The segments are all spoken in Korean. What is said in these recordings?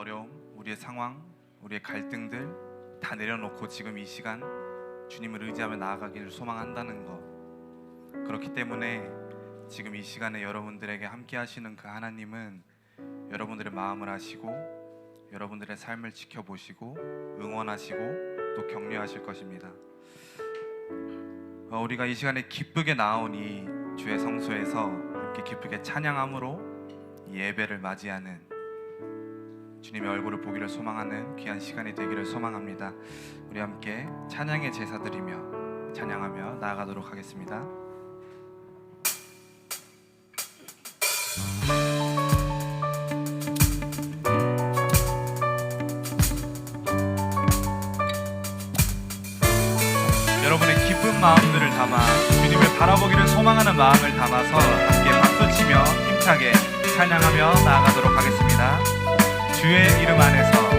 어려움, 우리의 상황, 우리의 갈등들 다 내려놓고 지금 이 시간 주님을 의지하며 나아가기를 소망한다는 것. 그렇기 때문에 지금 이 시간에 여러분들에게 함께 하시는 그 하나님은 여러분들의 마음을 아시고 여러분들의 삶을 지켜보시고 응원하시고 또 격려하실 것입니다. 어, 우리가 이 시간에 기쁘게 나오니 주의 성소에서 함께 기쁘게 찬양함으로 이 예배를 맞이하는 주님의 얼굴을 보기를 소망하는 귀한 시간이 되기를 소망합니다. 우리 함께 찬양의 제사 드리며 찬양하며 나아가도록 하겠습니다. 여러분의 기쁜 마음들을 담아 주님을 바라보기를 소망하는 마음을 담아서 함께 박수치며 힘차게 찬양하며 나아가도록 하겠습니다. 주의 이름 안에서.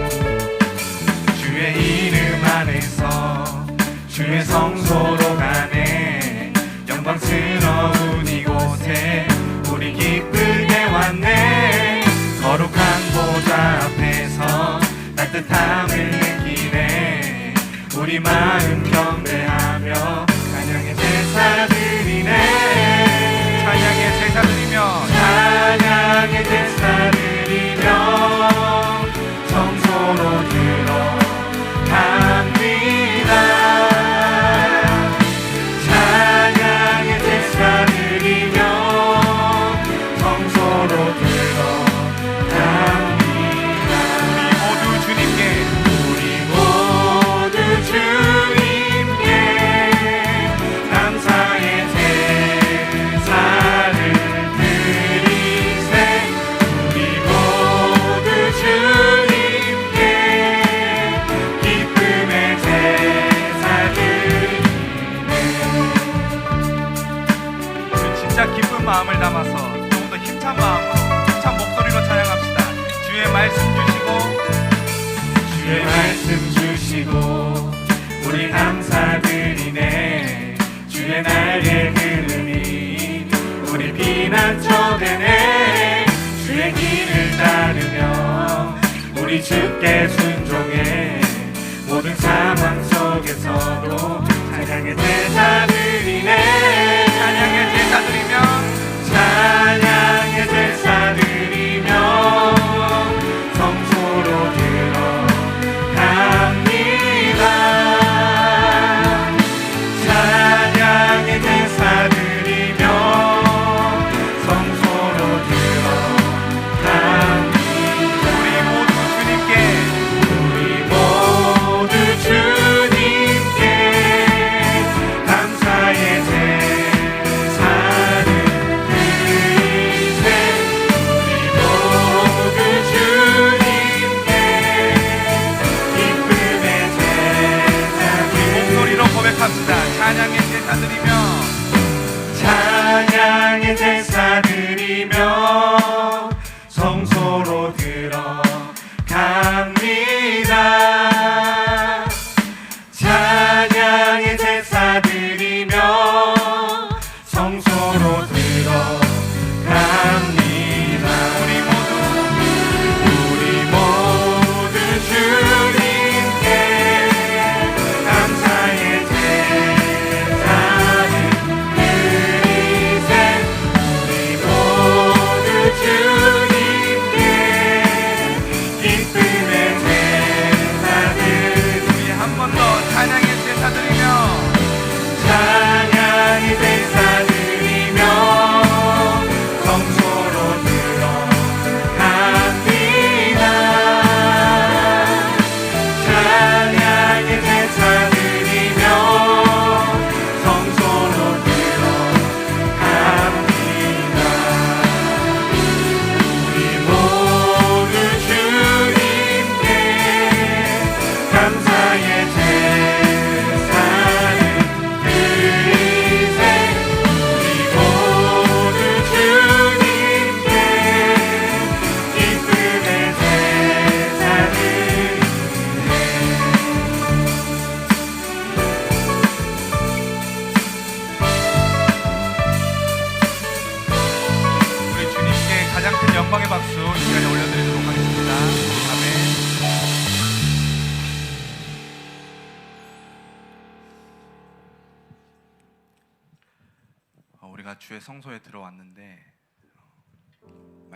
주의 이름 안에서. 주의 성소로 가네. 영광스러운 이곳에 우리 기쁘게 왔네. 거룩한 보좌 앞에서 따뜻함을 느끼네. 우리 마음 경배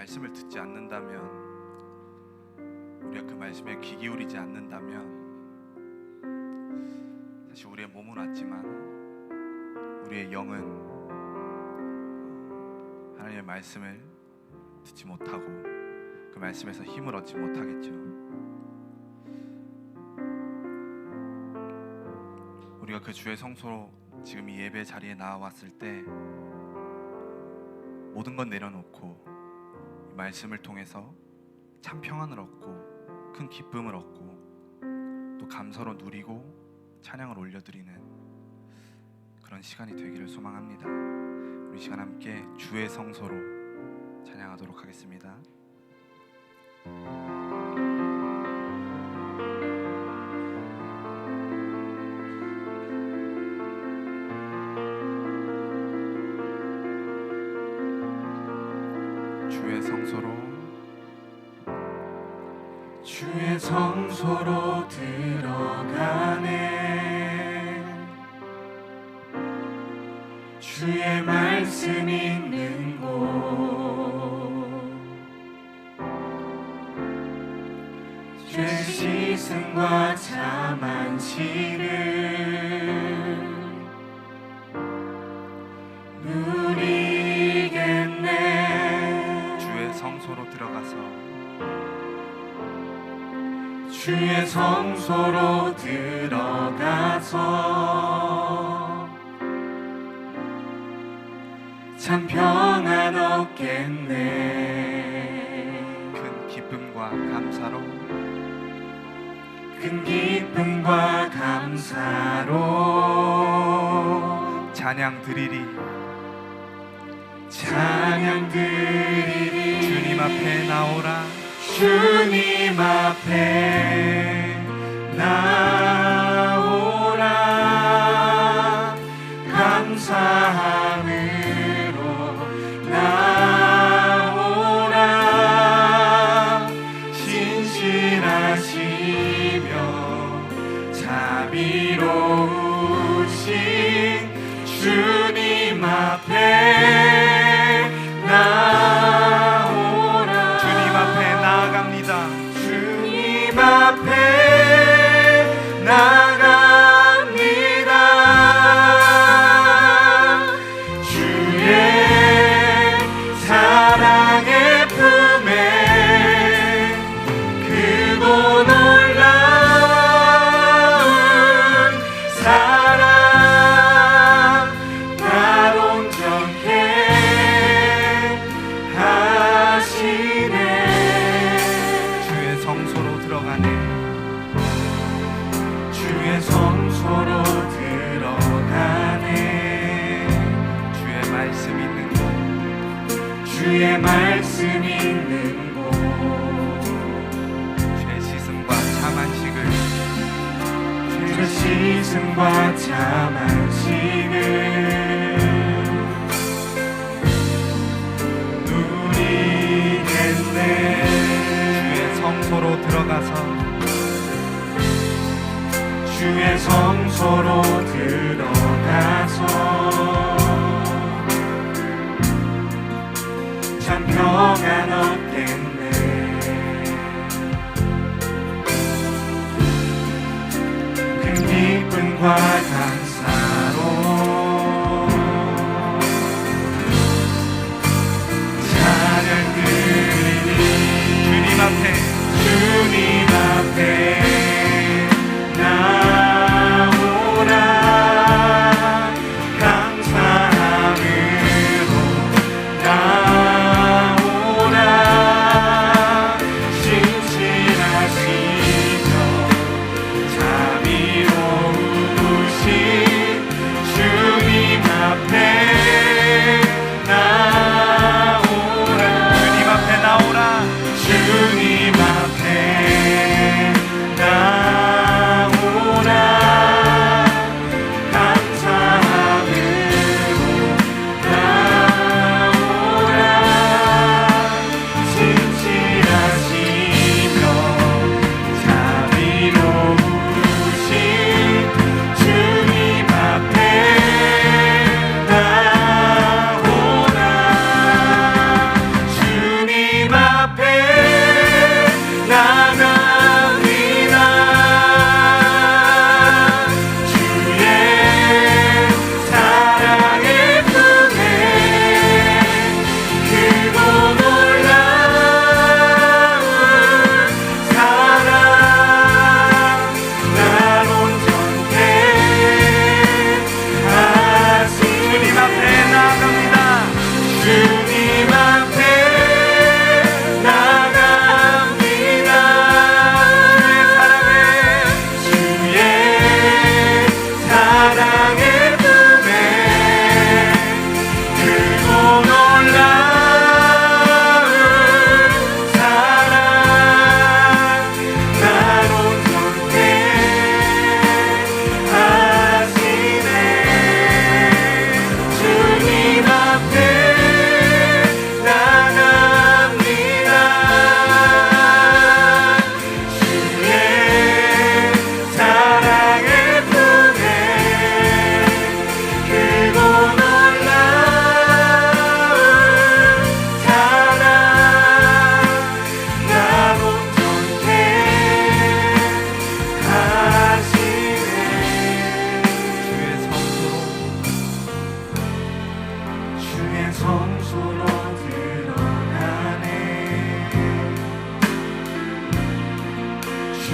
말씀을 듣지 않는다면 우리가 그 말씀에 귀 기울이지 않는다면 사실 우리의 몸은 왔지만 우리의 영은 하나님의 말씀을 듣지 못하고 그 말씀에서 힘을 얻지 못하겠죠. 우리가 그 주의 성소로 지금 이 예배 자리에 나와왔을 때 모든 건 내려놓고 이 말씀을 통해서 참 평안을 얻고 큰 기쁨을 얻고 또 감사로 누리고 찬양을 올려드리는 그런 시간이 되기를 소망합니다. 우리 시간 함께 주의 성소로 찬양하도록 하겠습니다. 곳죄 씻음과 참 안식을 누리겠네. 주의 성소로 들어가서 주의 성소로 들어가서 참 평안 얻겠네 큰 기쁨과 감사로 찬양 드리리. 찬양 드리리. 주님 앞에 나오라. 주님 앞에 나오라. 감사함 참 안식을 누리겠네. 주의 성소로 들어가서 주의 성소로 들어가서 참 평안 얻 기쁨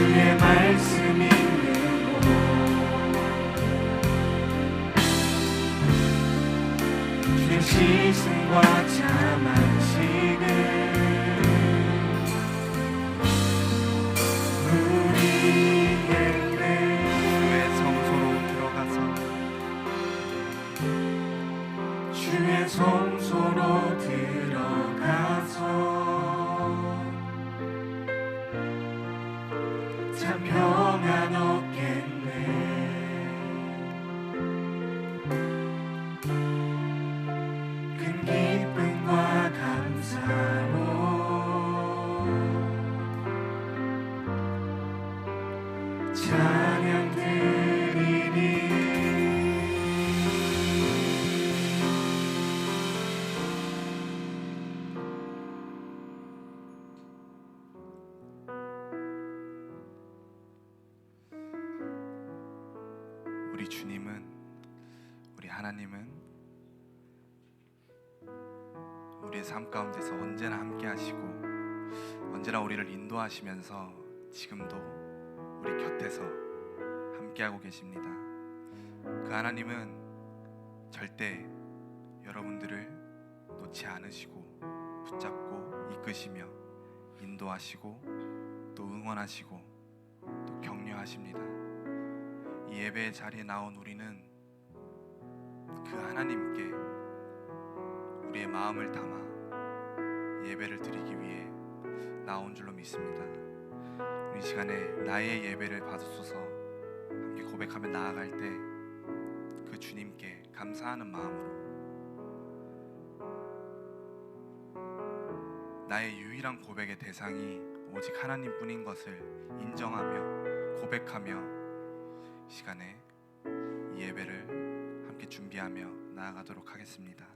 주의 말씀 있는 곳 주의 시승과 삶 가운데서 언제나 함께 하시고 언제나 우리를 인도하시면서 지금도 우리 곁에서 함께하고 계십니다. 그 하나님은 절대 여러분들을 놓지 않으시고 붙잡고 이끄시며 인도하시고 또 응원하시고 또 격려하십니다. 이 예배의 자리에 나온 우리는 그 하나님께 우리의 마음을 담아 예배를 드리기 위해 나온 줄로 믿습니다. 이 시간에 나의 예배를 받으소서 함께 고백하며 나아갈 때 그 주님께 감사하는 마음으로 나의 유일한 고백의 대상이 오직 하나님뿐인 것을 인정하며 고백하며 이 시간에 이 예배를 함께 준비하며 나아가도록 하겠습니다.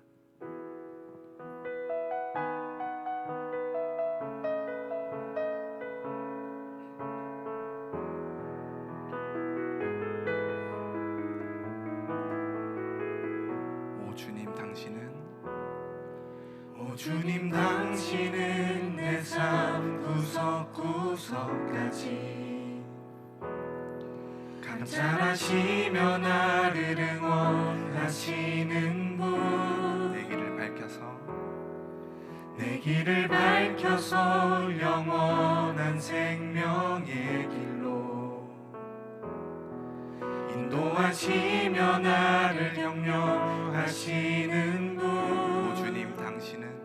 감찰하시며 나를 응원하시는 분. 내 길을 밝혀서. 내 길을 밝혀서 영원한 생명의 길로. 인도하시며 나를 격려하시는 오분 주님 당신은?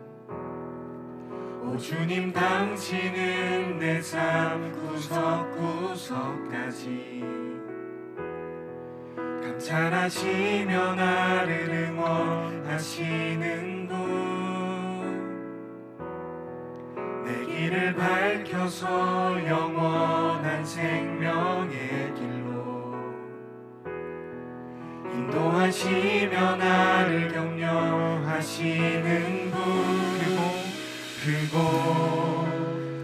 오 주님 당신은 내 삶 구석구석까지 감찰하시며 나를 응원하시는 분. 내 길을 밝혀서 영원한 생명의 길로. 인도하시며 나를 격려하시는 분. 크고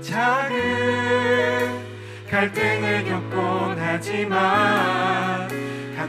작은 갈등을 겪곤 하지만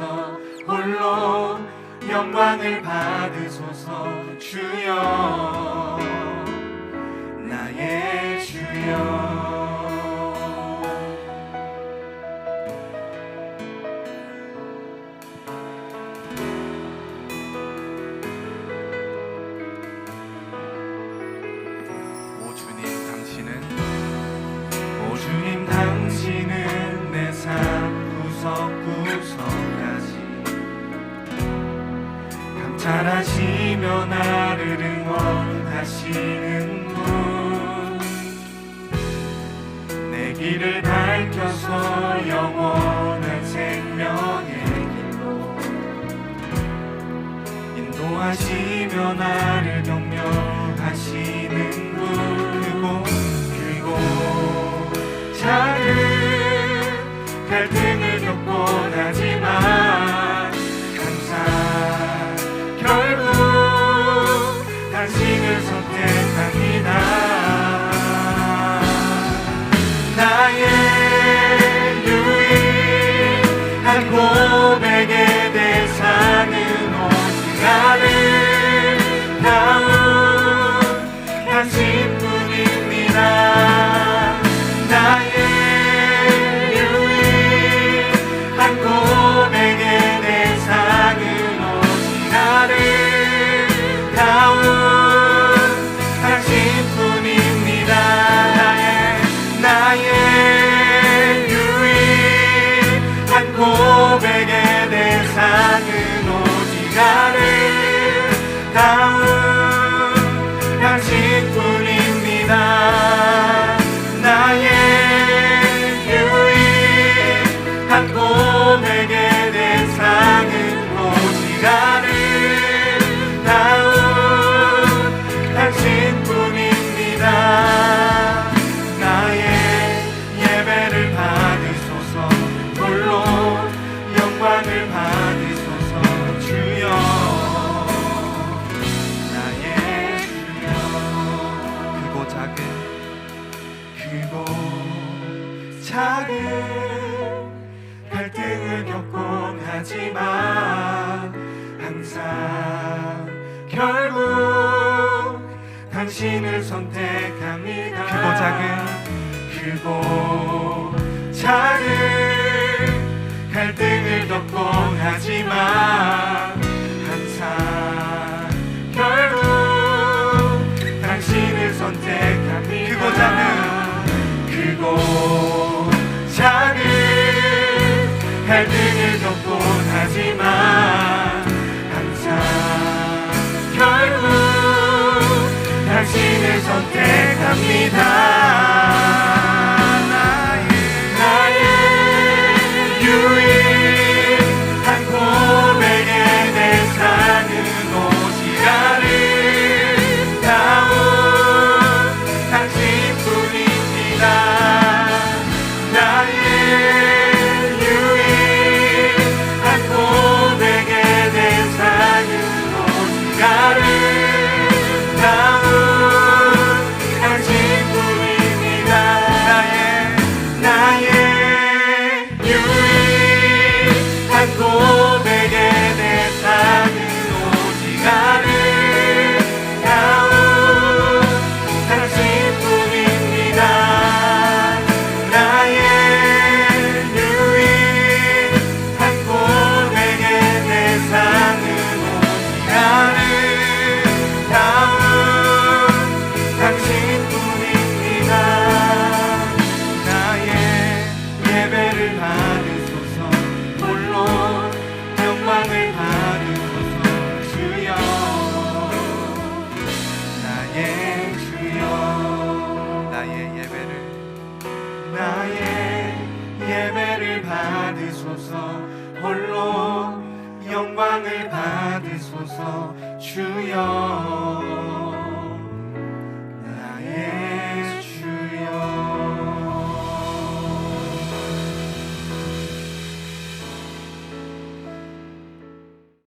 받으소서 홀로 영광을 받으소서. 주여